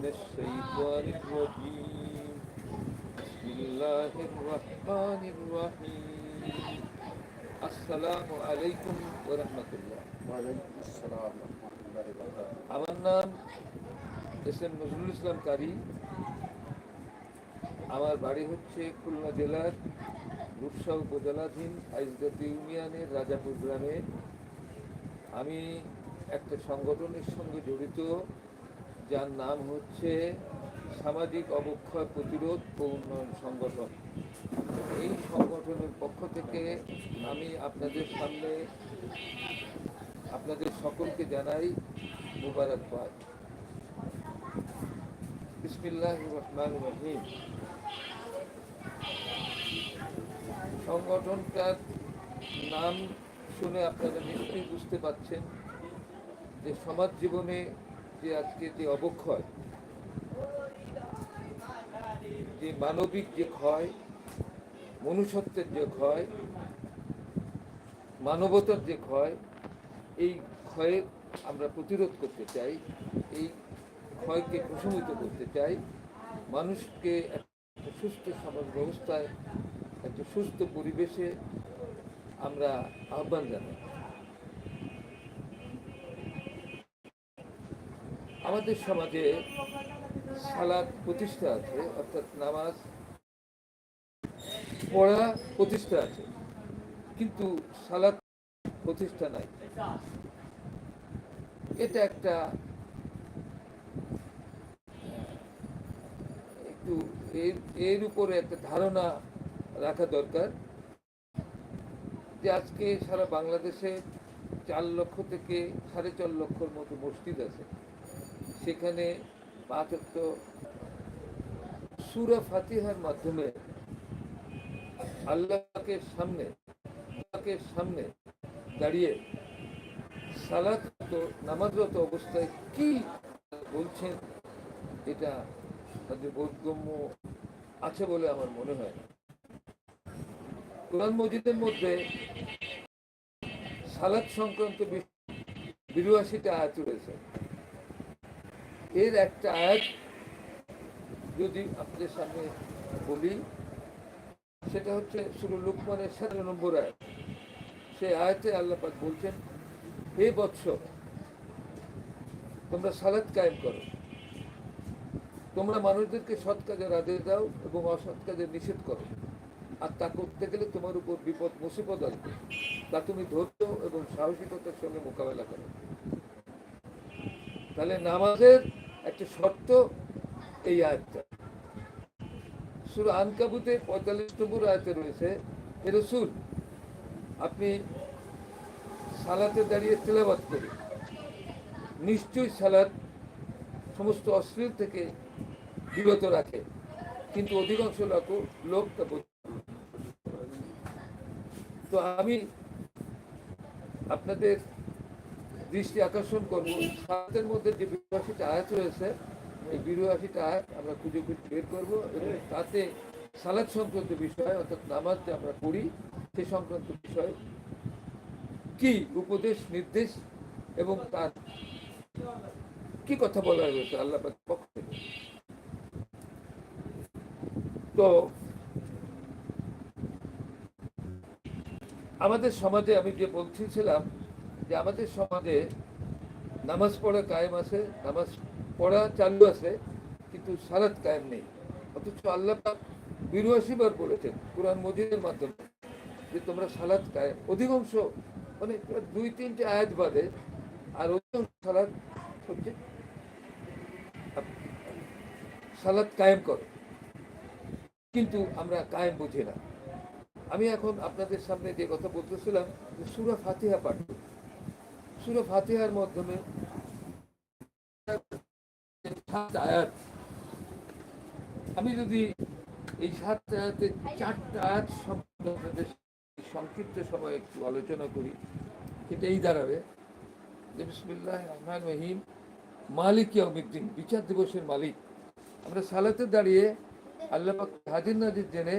من الشيطان الرجيم بسم الله الرحمن الرحيم السلام عليكم ورحمة الله ওয়ালাইকুম আসসালাম রহমতুল্লাহ বারকাতুহু। আমার নাম এস এম নজরুল ইসলাম কারি আমার বাড়ি হচ্ছে খুলনা জেলার রূপসা উপজেলাধীন আইসগাতি ইউনিয়নের রাজাপুর গ্রামে আমি একটা সংগঠনের সঙ্গে জড়িত যার নাম হচ্ছে সামাজিক অবক্ষয় প্রতিরোধ ও উন্নয়ন সংগঠন। এই সংগঠনের পক্ষ থেকে আমি আপনাদের সামনে আপনাদের সকলকে জানাই মুবারকবাদ। বিসমিল্লাহ সংগঠনটার নাম শুনে আপনারা নিশ্চয়ই বুঝতে পাচ্ছেন যে সমাজ জীবনে যে আজকে যে অবক্ষয়। যে মানবিক যে ক্ষয়, মনুষ্যত্বের যে ক্ষয়, মানবতার যে ক্ষয়, এই ক্ষয়ে আমরা প্রতিরোধ করতে চাই, এই ক্ষয়কে প্রশমিত করতে চাই, মানুষকে একটা সুস্থ সমাজ ব্যবস্থায়, একটা সুস্থ পরিবেশে আমরা আহ্বান জানাই। আমাদের সমাজে সালাদ প্রতিষ্ঠা আছে, অর্থাৎ নামাজ পড়া প্রতিষ্ঠা আছে, কিন্তু সালাদ প্রতিষ্ঠা নাই। এটা একটা, একটু এর এর উপরে একটা ধারণা রাখা দরকার যে আজকে সারা বাংলাদেশে চার লক্ষ থেকে সাড়ে চার লক্ষর মতো মসজিদ আছে। সেখানে পাঁচ অক্ট সুরা ফাতিহার মাধ্যমে আল্লাহকে সামনে আল্লাহকে সামনে দাঁড়িয়ে সালাত নামাজরত অবস্থায় কি বলছেন, এটা তাদের বোধগম্য আছে বলে আমার মনে হয়। কোরআন মজিদের মধ্যে সালাদ সংক্রান্ত বিরাশিটা আয়াত রয়েছে এর একটা আয়াত যদি আপনাদের সামনে বলি, সেটা হচ্ছে সুর লুকমানের সতেরো নম্বর আয়াত। সেই আয়াতে আল্লাহ পাক বলছেন, হে বৎস তোমরা সালাদ কায়েম করো। তোমরা মানুষদেরকে সৎ কাজের আদেশ দাও এবং অসৎ কাজের নিষেধ করো। আর তা করতে গেলে তোমার উপর বিপদ, মুসিবত আসবে। তা তুমি ধৈর্য এবং সাহসিকতার সঙ্গে মোকাবেলা করো। তাহলে নামাজের একটা শর্ত এই আয়াতটা। সুর আনকাবুতে পঁয়তাল্লিশ নম্বর আয়তে রয়েছে এ রসুল, আপনি সালাতে দাঁড়িয়ে তেলাবাদ করি নিশ্চয়ই সালাদ সমস্ত অশ্লীল থেকে বিরত রাখে, কিন্তু অধিকাংশ লোক লোক তা তো আমি আপনাদের দৃষ্টি আকর্ষণ করব, সালাতের মধ্যে যে বিরাশিটা আয়াত রয়েছে, এই বিরাশিটা আয়াত আমরা খুঁজে খুঁজে বের করব এবং তাতে সালাদ সংক্রান্ত বিষয় অর্থাৎ নামাজ যে আমরা পড়ি, সে সংক্রান্ত বিষয় কি উপদেশ, নির্দেশ এবং তার কি কথা বলা হয়েছে আল্লাহ পক্ষ থেকে? তো আমাদের সমাজে আমি যে বলছিলাম যে আমাদের সমাজে নামাজ পড়া কায়েম আছে, নামাজ পড়া চালু আছে, কিন্তু সালাত কায়েম নেই। অথচ আল্লাহ বিরাশি বার বলেছেন কোরআন মজিদের মাধ্যমে যে তোমরা সালাত কায়েম, অধিকাংশ মানে দুই, তিনটে আয়াত বাদে আর অধিকাংশ সালাত হচ্ছে সালাত কায়েম করো। কিন্তু আমরা কায়েম বুঝি না। আমি এখন আপনাদের সামনে যে কথা বলতেছিলাম সুরা ফাতিহা পাঠ। সুরা ফাতিহার মাধ্যমে আয়াত। আমি যদি এই সাত আয়াতে চারটা আয়াত সম্বন্ধে সংক্ষিপ্ত সময় একটু আলোচনা করি সেটা এই দাঁড়াবে। যে বিসমিল্লাহ রহমান রহিম, মালিক ইয়াউমিদ্দিন, বিচার দিবসের মালিক। আমরা সালাতে দাঁড়িয়ে আল্লাহ পাক হাজির নাজির জেনে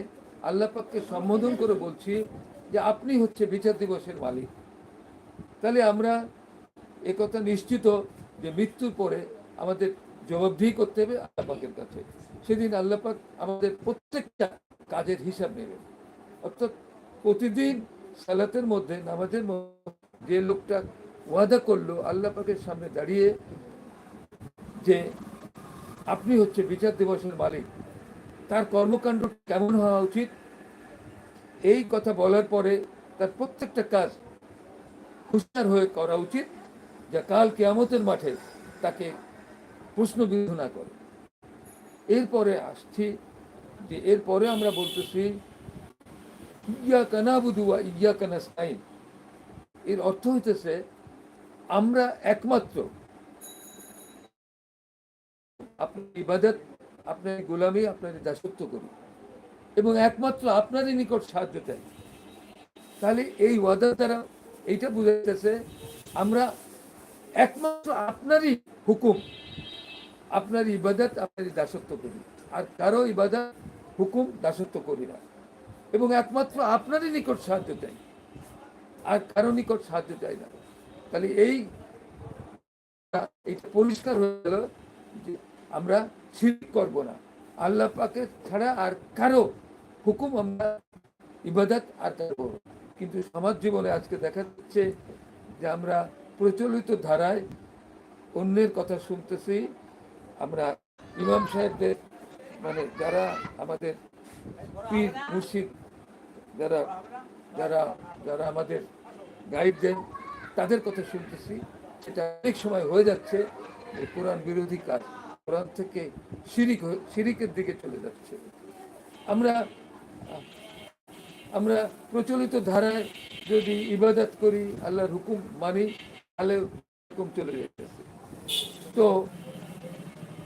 আল্লাহ পাককে সম্বোধন করে বলছি যে আপনি হচ্ছে বিচার দিবসের মালিক। তাহলে আমরা একথা নিশ্চিত যে মৃত্যুর পরে আমাদের জবাবদিহি করতে হবে আল্লাহ পাকের কাছে। সেদিন আল্লাহ পাক আমাদের প্রত্যেকটা কাজের হিসাব নেবেন অর্থাৎ প্রতিদিন সালাতের মধ্যে, নামাজের মধ্যে যে লোকটা ওয়াদা করল আল্লাহ পাকের সামনে দাঁড়িয়ে যে আপনি হচ্ছে বিচার দিবসের মালিক, তার কর্মকাণ্ড কেমন হওয়া উচিত? এই কথা বলার পরে তার প্রত্যেকটা কাজ হুঁশিয়ার হয়ে করা উচিত, যা কাল কেয়ামতের মাঠে তাকে প্রশ্নবিদ্ধ না করে। এরপরে আসছি যে এরপরে আমরা বলতেছি ইয়া কানাবুদু ইয়া কানাস্তাইন এর অর্থ হইতেছে, আমরা একমাত্র আপনার ইবাদত, আপনার গোলামি, আপনার দাসত্ব করি এবং একমাত্র আপনারই নিকট সাহায্য চাই। তাহলে এই ওয়াদা দ্বারা এইটা বুঝাইতেছে, আমরা একমাত্র আপনারই হুকুম আপনার ইবাদত আপনারই দাসত্ব করি আর কারও ইবাদত, হুকুম দাসত্ব করি না এবং একমাত্র আপনারই নিকট সাহায্য চাই। আর কারও নিকট সাহায্য চাই না। তাহলে এই পরিষ্কার হয়ে গেল যে আমরা শিরিক করব না। আল্লাহ পাকে ছাড়া আর কারও হুকুম আমরা ইবাদত আর করব কিন্তু সমাজ জীবনে আজকে দেখা যাচ্ছে যে আমরা প্রচলিত ধারায় অন্যের কথা শুনতেছি আমরা ইমাম সাহেবদের মানে যারা আমাদের পীর মুর্শিদ, যারা যারা যারা আমাদের গাইড দেন, তাদের কথা শুনতেছি। সেটা অনেক সময় হয়ে যাচ্ছে যে কোরআন বিরোধী কাজ, কোরআন থেকে শিরিক শিরিকের দিকে চলে যাচ্ছে। আমরা আমরা প্রচলিত ধারায় যদি ইবাদত করি, আল্লাহর হুকুম মানি, তাহলে হুকুম চলে যেতেছে তো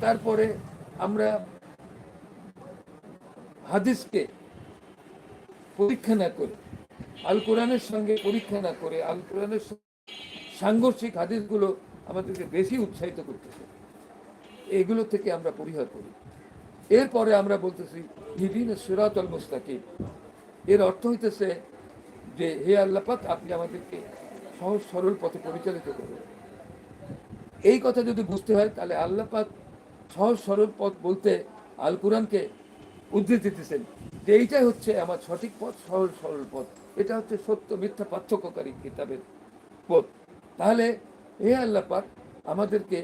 তারপরে আমরা হাদিসকে পরীক্ষা না করে, আল কোরআনের সঙ্গে পরীক্ষা না করে, আল কোরআনের সাংঘর্ষিক হাদিসগুলো আমাদেরকে বেশি উৎসাহিত করতেছে। এগুলো থেকে আমরা পরিহার করি। এরপরে আমরা বলতেছি হিদিন সুরাত আল মুস্তাকিম। এর অর্থ হইতেছে যে, হে আল্লাপাক আপনি আমাদেরকে সহজ সরল পথে পরিচালিত করবেন এই কথা যদি বুঝতে হয়, তাহলে আল্লাপাক সহজ সরল পথ বলতে আল কোরআনকে উদ্ধৃতি দিতেছেন। যে এইটাই হচ্ছে আমার সঠিক পথ, সহজ, সরল পথ। এটা হচ্ছে সত্য, মিথ্যা, পার্থক্যকারী কিতাবের পথ। তাহলে হে আল্লাপাক আমাদেরকে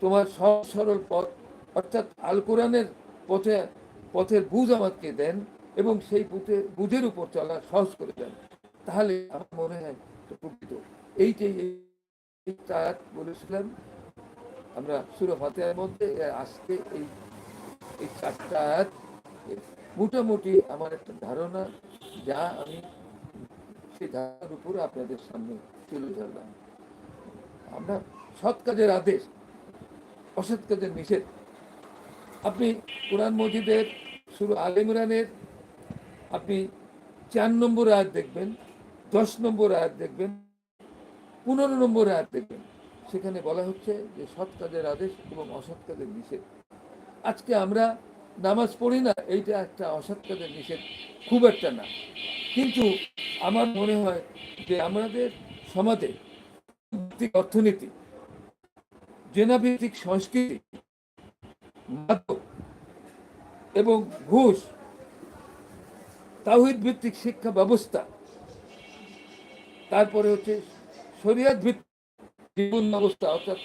তোমার সহজ, সরল পথ, অর্থাৎ আল কোরআনের পথে, পথের বুঝ আমাকে দেন এবং সেই বুঝে বুঝের উপর চলা সহজ করে দেন। তাহলে আমার মনে হয় প্রকৃত। এইটাই বলেছিলাম। আমরা সুর ফাতেহার মধ্যে আজকে এই এই চারটা আয়াত মোটামুটি আমার একটা ধারণা যা আমি সেই ধারণার উপর আপনাদের সামনে তুলে ধরলাম। আমরা সৎ কাজের আদেশ, অসৎ কাজের নিষেধ। আপনি কোরআন মজিদের শুরু আল ইমরানের, আপনি চার নম্বর আয়াত দেখবেন, দশ নম্বর আয়াত দেখবেন, পনেরো নম্বর আয়াত দেখবেন। সেখানে বলা হচ্ছে যে সৎ কাজের আদেশ এবং অসৎ কাজের নিষেধ। আজকে আমরা নামাজ পড়ি না, এইটা একটা অসৎ কাজের নিষেধ, খুব একটা না। কিন্তু আমার মনে হয় যে আমাদের সমাজে অর্থনীতি, জেনাভিত্তিক সংস্কৃতি এবং ঘুষ তাহিদ ভিত্তিক শিক্ষা ব্যবস্থা, তারপরে হচ্ছে শরিয়াত ভিত্তিক জীবন ব্যবস্থা অর্থাৎ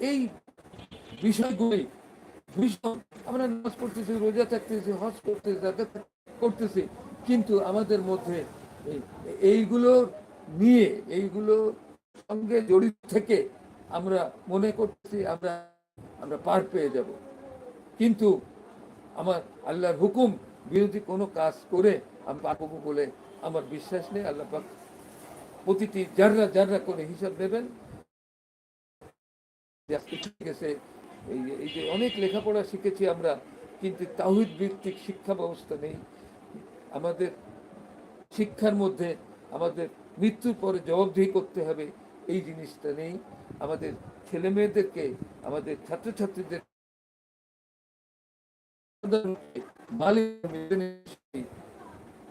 এই বিষয়গুলি ভীষণ আমরা নামাজ পড়তেছি, রোজা থাকতেছি, হজ করতেছি জাকাত করতেছি, কিন্তু আমাদের মধ্যে এই- এইগুলোর নিয়ে এইগুলোর সঙ্গে জড়িত থেকে আমরা মনে করতেছি আমরা আমরা পার পেয়ে যাব। কিন্তু আমার আল্লাহর হুকুম বিরোধী কোনো কাজ করে আমি পারব বলে আমার বিশ্বাস নেই, আল্লাহ পাক প্রতিটি জাররা জাররা করে হিসাব দেবেন। গেছে এই যে অনেক লেখাপড়া শিখেছি আমরা, কিন্তু তাহিদ ভিত্তিক শিক্ষা ব্যবস্থা নেই। আমাদের শিক্ষার মধ্যে আমাদের মৃত্যুর পরে জবাবদিহি করতে হবে, এই জিনিসটা নেই। আমাদের ছেলে মেয়েদেরকে আমাদের ছাত্রছাত্রীদের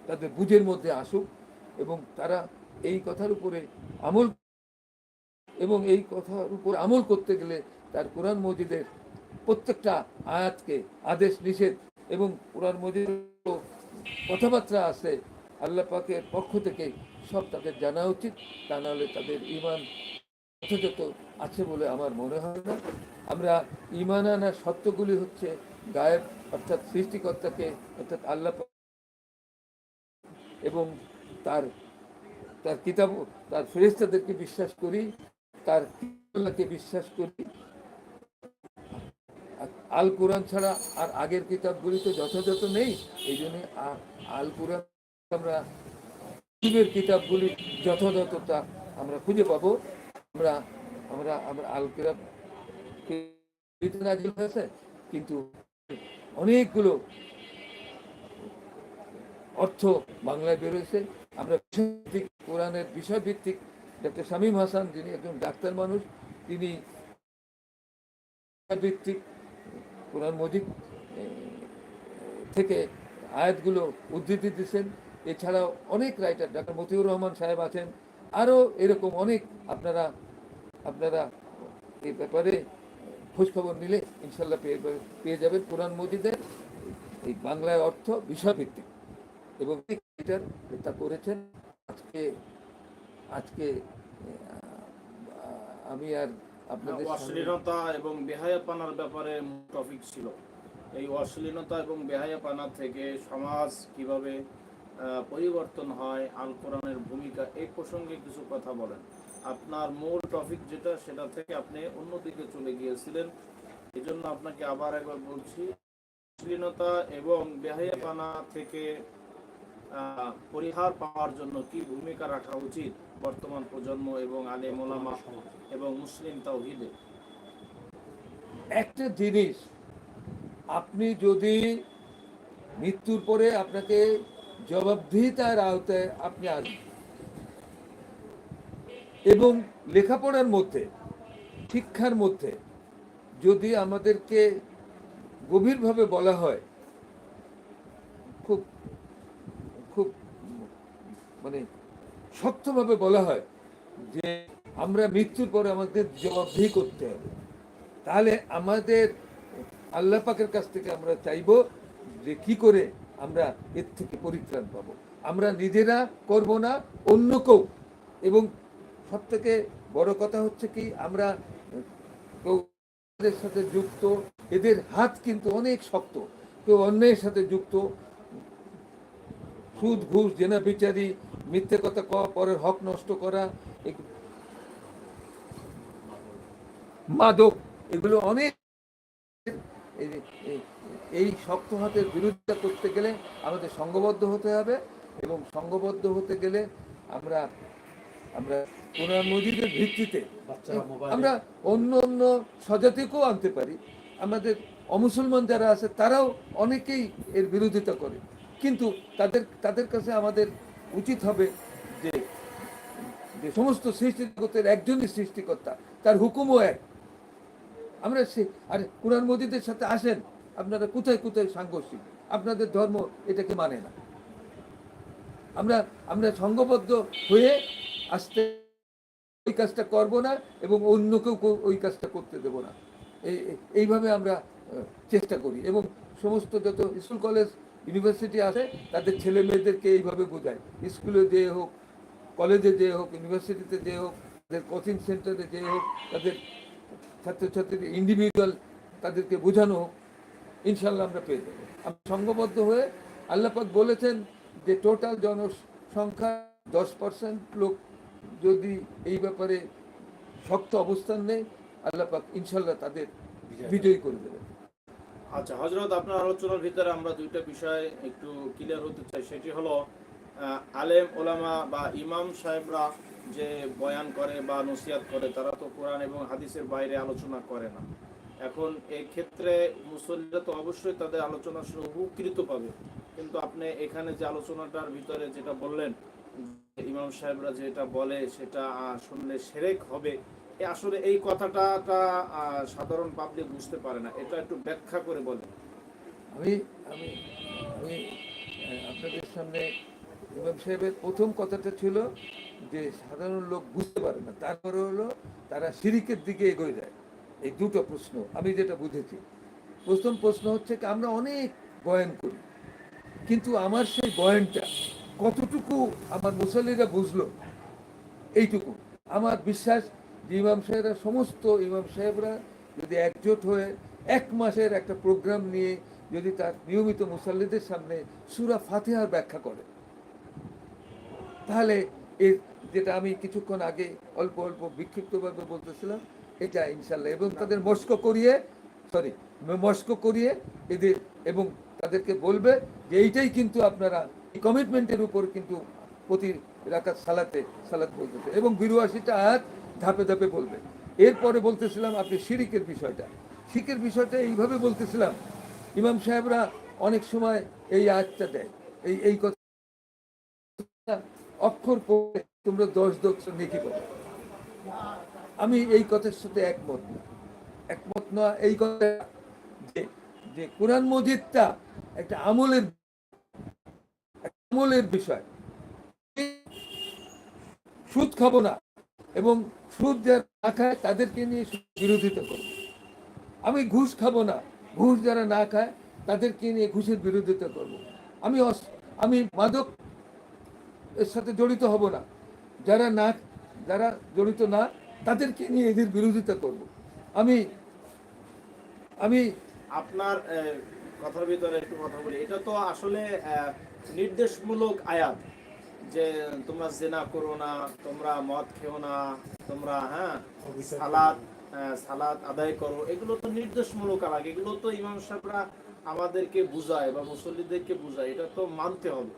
তাদের বুঝের মধ্যে আসুক এবং তারা এই কথার উপরে আমল এবং এই কথার উপর আমল করতে গেলে তার কোরআন মজিদের প্রত্যেকটা আয়াতকে আদেশ নিষেধ এবং কোরআন মজিদ কথাবার্তা আছে, আল্লাহ পাকের পক্ষ থেকে সব তাদের জানা উচিত। তা নাহলে তাদের ইমান যথাযথ আছে বলে আমার মনে হয় না। আমরা ইমান আনা সত্যগুলি হচ্ছে গায়েব, অর্থাৎ সৃষ্টিকর্তাকে, অর্থাৎ আল্লাহ এবং তার তার কিতাব, তার ফেরেস্তাদেরকে বিশ্বাস করি, তার কিতাবকে বিশ্বাস করি। আল কোরআন ছাড়া আর আগের কিতাবগুলি তো যথাযথ নেই, এই জন্য আল কোরআন আমরা পূর্বের কিতাবগুলি যথাযথতা আমরা খুঁজে পাবো। আমরা আমরা আমরা আল কিতাব হয়েছে, কিন্তু অনেকগুলো অর্থ বাংলায় বেরোয়েছে আমরা বিষয়ভিত্তিক কোরআনের বিষয়ভিত্তিক ডক্টর শামীম হাসান, যিনি একজন ডাক্তার মানুষ, তিনি ভিত্তিক কোরআন মজিদ থেকে আয়াতগুলো উদ্ধৃতি দিচ্ছেন এছাড়াও অনেক রাইটার, ডাক্তার মতিউর রহমান সাহেব আছেন। আরও এরকম অনেক আপনারা আপনারা এই ব্যাপারে খোঁজখবর নিলে ইনশাল্লাহ পেয়ে পেয়ে যাবেন কোরআন মজিদের এই বাংলায় অর্থ বিষয়ভিত্তিক। এবং এটার তা করেছেন। আজকে আজকে আমি আর আপনাদের অশ্লীলতা এবং বেহায়াপানার ব্যাপারে টপিক ছিল। এই অশ্লীলতা এবং বেহায়াপানা থেকে সমাজ কীভাবে পরিবর্তন হয় আল কোরআনের ভূমিকা এই প্রসঙ্গে কিছু কথা বলেন। আপনার মূল টপিক যেটা সেটা থেকে আপনি অন্যদিকে চলে গিয়েছিলেন। এই জন্য আপনাকে আবার একবার বলছি অশ্লীলতা এবং বেহায়াপানা থেকে পরিহার পাওয়ার জন্য কি ভূমিকা রাখা উচিত বর্তমান প্রজন্ম এবং আলে মোলামা এবং মুসলিম তাওহিদে? একটা জিনিস, আপনি যদি মৃত্যুর পরে আপনাকে জবাবদিহিতার আওতায় আপনি আসবেন এবং লেখাপড়ার মধ্যে, শিক্ষার মধ্যে যদি আমাদেরকে গভীরভাবে বলা হয় খুব খুব মানে শক্তভাবে বলা হয় যে আমরা মৃত্যুর পরে আমাদের জবাবদিহি করতে হবে। তাহলে আমাদের আল্লাহ পাকের কাছ থেকে আমরা চাইব যে কি করে আমরা এর থেকে পরিত্রাণ পাব। আমরা নিজেরা করব না, অন্য কেউ। এবং সব থেকে বড় কথা হচ্ছে কি, আমরা কেউ সাথে যুক্ত, এদের হাত কিন্তু অনেক শক্ত। কেউ অন্যের সাথে যুক্ত সুদ ঘুষ জেনা বিচারি মিথ্যে কথা কওয়া পরের হক নষ্ট করা মাদক এগুলো অনেক। এই- শক্ত হাতের বিরোধিতা করতে গেলে আমাদের সংঘবদ্ধ হতে হবে এবং সংঘবদ্ধ হতে গেলে আমরা আমরা কোরআন মজিদের ভিত্তিতে আমরা অন্য অন্য স্বজাতিকেও আনতে পারি। আমাদের অমুসলমান যারা আছে তারাও অনেকেই এর বিরোধিতা করে। কিন্তু তাদের তাদের কাছে আমাদের উচিত হবে যে যে সমস্ত সৃষ্টি জগতের একজনই সৃষ্টিকর্তা, তার হুকুমও এক। আমরা সে, আরে কোরআন মজিদের সাথে আসেন, আপনারা কোথায় কোথায় সাংঘর্ষিক? আপনাদের ধর্ম এটাকে মানে না। আমরা আমরা সংঘবদ্ধ হয়ে আসতে ওই কাজটা করব না এবং অন্য কেউ ওই কাজটা করতে দেব না। এই- এই- এইভাবে আমরা চেষ্টা করি এবং সমস্ত যত স্কুল, কলেজ ইউনিভার্সিটি আছে তাদের ছেলে মেয়েদেরকে এইভাবে বোঝায়। স্কুলে যেয়ে হোক কলেজে যেয়ে হোক ইউনিভার্সিটিতে যেয়ে হোক তাদের কোচিং সেন্টারে যেয়ে হোক তাদের ছাত্রছাত্রীদের ইন্ডিভিজুয়াল তাদেরকে বোঝানো হোক ইনশাল্লাহ আমরা পেয়ে যাব। আমরা সংঘবদ্ধ হয়ে আল্লাপাক বলেছেন যে টোটাল জনসংখ্যা দশ পার্সেন্ট লোক যদি এই ব্যাপারে শক্ত অবস্থান নেয় আল্লাপাক ইনশাল্লাহ তাদের বিজয়ী করে দেবেন আচ্ছা হজরত আপনার আলোচনার ভিতরে আমরা দুইটা বিষয় একটু ক্লিয়ার হতে চাই। সেটি হলো আলেম ওলামা বা ইমাম সাহেবরা যে বয়ান করে বা নসিয়াত করে, তারা তো কোরআন এবং হাদিসের বাইরে আলোচনা করে না। এখন এই ক্ষেত্রে মুসল্লিরা তো অবশ্যই তাদের আলোচনা শুনে উপকৃত পাবে। কিন্তু আপনি এখানে যে আলোচনাটার ভিতরে যেটা বললেন ইমাম সাহেবরা যেটা বলে, সেটা শুনলে সেরেক হবে আসলে এই কথাটাটা সাধারণ পাবলিক বুঝতে পারে না। এটা একটু ব্যাখ্যা করে বলেন। আমি আমি আমি আপনাদের সামনে ইমাম সাহেবের প্রথম কথাটা ছিল যে সাধারণ লোক বুঝতে পারে না। তারপরে হলো তারা সিরিকের দিকে এগোয় যায়। এই দুটো প্রশ্ন, আমি যেটা বুঝেছি। প্রথম প্রশ্ন হচ্ছে কি, আমরা অনেক বয়ান করি, কিন্তু আমার সেই বয়ানটা কতটুকু আমার মুসল্লিরা বুঝলো, এইটুকু। আমার বিশ্বাস ইমাম সাহেবরা, সমস্ত ইমাম সাহেবরা যদি একজোট হয়ে এক মাসের একটা প্রোগ্রাম নিয়ে যদি তার নিয়মিত মুসল্লিদের সামনে সুরা ফাতেহার ব্যাখ্যা করে, তাহলে এর যেটা আমি কিছুক্ষণ আগে অল্প অল্প বিক্ষিপ্তভাবে বলতেছিলাম, এটা ইনশাল্লাহ এবং তাদের মস্ক করিয়ে সরি মস্ক করিয়ে এদের এবং তাদেরকে বলবে যে এইটাই কিন্তু আপনারা কমিটমেন্টের উপর কিন্তু প্রতি রাকাত সালাতে, সালাত বলতেছে। এবং বিরুয়াশিটা আয়াত ধাপে ধাপে বলবে। এরপরে বলতেছিলাম আপনি শিরিকের বিষয়টা। শিখের বিষয়টা এইভাবে বলতেছিলাম, ইমাম সাহেবরা অনেক সময় এই আয়াতটা দেয়। এই এই কথা অক্ষর পড়ে তোমরা দশ দশ নেকি পাবে আমি এই কথার সাথে একমত না। একমত না এই কথা যে যে কোরআন মজিদটা একটা আমলের আমলের বিষয়। সুদ খাব না। এবং সুদ যারা না খায়, তাদেরকে নিয়ে বিরোধিতা করব আমি ঘুষ খাব না। ঘুষ যারা না খায়, তাদেরকে নিয়ে ঘুষের বিরোধিতা করব। আমি আমি মাদক এর সাথে জড়িত হব না। যারা না, যারা জড়িত না, তাদেরকে নিয়ে এদের বিরোধিতা করব। আমি আমি আপনার কথার ভিতরে একটু কথা বলি। এটা তো আসলে নির্দেশমূলক আয়াত। যে তোমরা জেনা করো না তোমরা মদ খেও না তোমরা হ্যাঁ সালাদ সালাদ আদায় করো। এগুলো তো নির্দেশমূলক আলাগ। এগুলো তো ইমাম সাহেবরা আমাদেরকে বুঝায় বা মুসল্লিদেরকে বুঝায়। এটা তো মানতে হবে।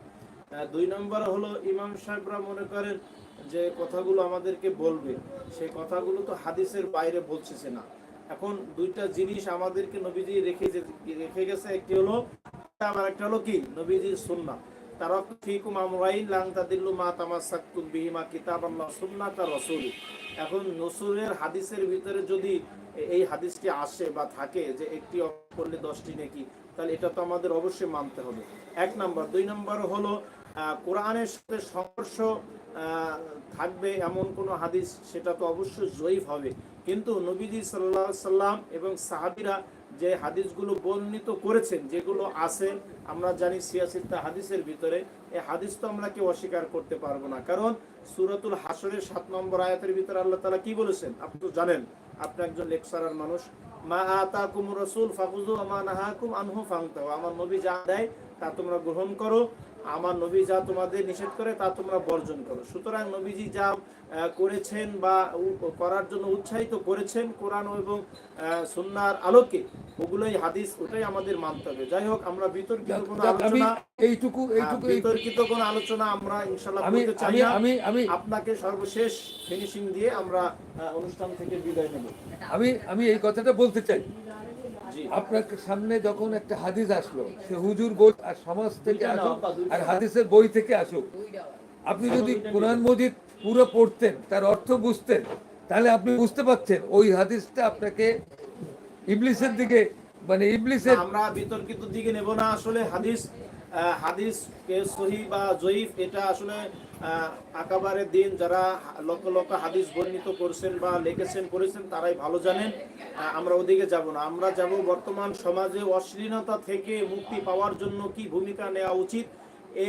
দুই নম্বর হলো ইমাম সাহেবরা মনে করেন যে কথাগুলো আমাদেরকে বলবে। সেই কথাগুলো তো হাদিসের বাইরে বলছে না। এখন দুইটা জিনিস আমাদেরকে নবীজি রেখে রেখে গেছে। একটি হলো আবার একটা হলো কি? নবীজির সুন্নাহ। তারাক ফিকুম আমরাইন লাং তাদিল্লু মা তামাসাক্তুম এখন নসুলের হাদিসের ভিতরে যদি এই হাদিসটি আসে বা থাকে যে একটি করলে দশটি নাকি, তাহলে এটা তো আমাদের অবশ্যই মানতে হবে। এক নাম্বার। দুই নাম্বার হলো কোরআনের সাথে সংঘর্ষ থাকবে এমন কোন হাদিস, সেটা তো অবশ্যই জয়ীফ হবে। কিন্তু নবীজি সাল্লাহ সাল্লাম এবং সাহাবিরা যে হাদিসগুলো বর্ণিত করেছেন, যেগুলো আছে, আমরা জানি সিয়াসিত্তা হাদিসের ভিতরে, এই হাদিস তো আমরা কেউ অস্বীকার করতে পারব না। কারণ সুরতুল হাসরের সাত নম্বর আয়াতের ভিতরে আল্লাহ তালা কি বলেছেন? আপনি তো জানেন, আপনি একজন লেকচারার মানুষ। মা রসুল আনহু আমার নবী যা দেয়, তা তোমরা গ্রহণ করো। আমার নবী যা তোমাদের নিষেধ করে তা তোমরা বর্জন করো। সুতরাং নবীজি যা করেছেন বা করার জন্য উৎসাহিত করেছেন কোরআন এবং আহ, আলোকে ওগুলোই হাদিস ওটাই আমাদের মানতে হবে। যাই হোক আমরা বিতর্কিত কোনো আলোচনা এইটুকু এইটুকু বিতর্কিত কোনো আলোচনা আমরা ইনশাল্লাহ করতে চাই আমি আমি আপনাকে সর্বশেষ ফিনিশিং দিয়ে আমরা অনুষ্ঠান থেকে বিদায় নেব। আমি আমি এই কথাটা বলতে চাই। আপনার সামনে যখন একটা হাদিস আসলো সে হুজুর বই আর সমাজ থেকে আসুক আর হাদিসের বই থেকে আসুক। আপনি যদি কোরআন মজিদ পুরো পড়তেন তার অর্থ বুঝতেন তাহলে আপনি বুঝতে পারছেন ওই হাদিসটা আপনাকে ইবলিসের দিকে মানে ইবলিসের আমরা বিতর্কিত দিকে নেব না। আসলে হাদিস আহ, হাদিস কে সহি বা জয়ীফ এটা আসলে আকাবারের দিন যারা লক্ষ লক্ষ হাদিস বর্ণিত করছেন বা লিখেছেন করেছেন তারাই ভালো জানেন। আমরা ওদিকে যাব না। আমরা যাব বর্তমান সমাজে অশ্লীলতা থেকে মুক্তি পাওয়ার জন্য কি ভূমিকা নেওয়া উচিত?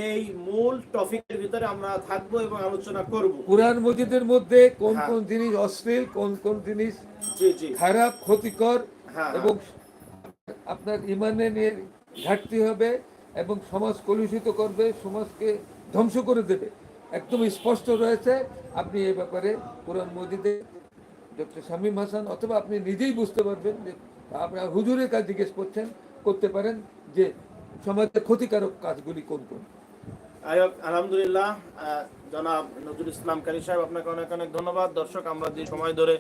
এই মূল টপিকের ভিতরে আমরা থাকব এবং আলোচনা করব। কোরআন মজিদের মধ্যে কোন হ্যাঁ। কোন জিনিস অশ্লীল কোন কোন জিনিস জি জি। খারাপ ক্ষতিকর হ্যাঁ, এবং আপনার ইমানে নিয়ে ঘাটতি হবে এবং সমাজ কলুষিত করবে সমাজকে ধ্বংস করে দেবে। একদম স্পষ্ট রয়েছে। আপনি এই ব্যাপারে কোরআন মজিদে ডক্টর শামীম হাসান অথবা আপনি নিজেই বুঝতে পারবেন যে আপনার হুজুরের কাজ জিজ্ঞেস করছেন, করতে পারেন যে সমাজের ক্ষতিকারক কাজগুলি কোন কোন। আলহামদুলিল্লাহ জনাব নজরুল ইসলাম কারি সাহেব, আপনাকে অনেক অনেক ধন্যবাদ দর্শক, আমরা যে সময় ধরে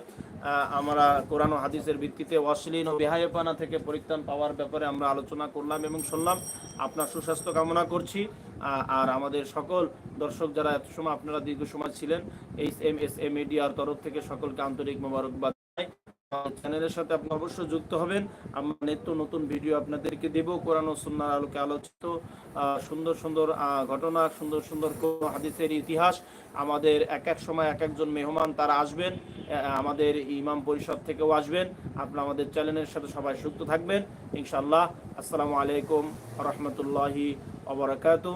আমরা কোরআন ও হাদিসের ভিত্তিতে অশ্লীল ও বেহায়পানা থেকে পরিত্রাণ পাওয়ার ব্যাপারে আমরা আলোচনা করলাম এবং শুনলাম আপনার সুস্বাস্থ্য কামনা করছি আর আমাদের সকল দর্শক যারা এত সময় আপনারা দীর্ঘ সময় ছিলেন এই এম এস এম মিডিয়ার তরফ থেকে সকলকে আন্তরিক মোবারকবাদ। চ্যানেলের সাথে আপনি অবশ্যই যুক্ত হবেন। আমরা নিত্য নতুন ভিডিও আপনাদেরকে দেব। কোরআন ও সুন্নাহর আলোকে আলোচিত সুন্দর সুন্দর ঘটনা, সুন্দর সুন্দর হাদিসের ইতিহাস। আমাদের এক এক সময় এক একজন মেহমান তারা আসবেন আমাদের ইমাম পরিষদ থেকেও আসবেন। আপনারা আমাদের চ্যানেলের সাথে সবাই যুক্ত থাকবেন। ইনশাআল্লাহ। আসসালামু আলাইকুম রহমতুল্লাহি অবরাকাতু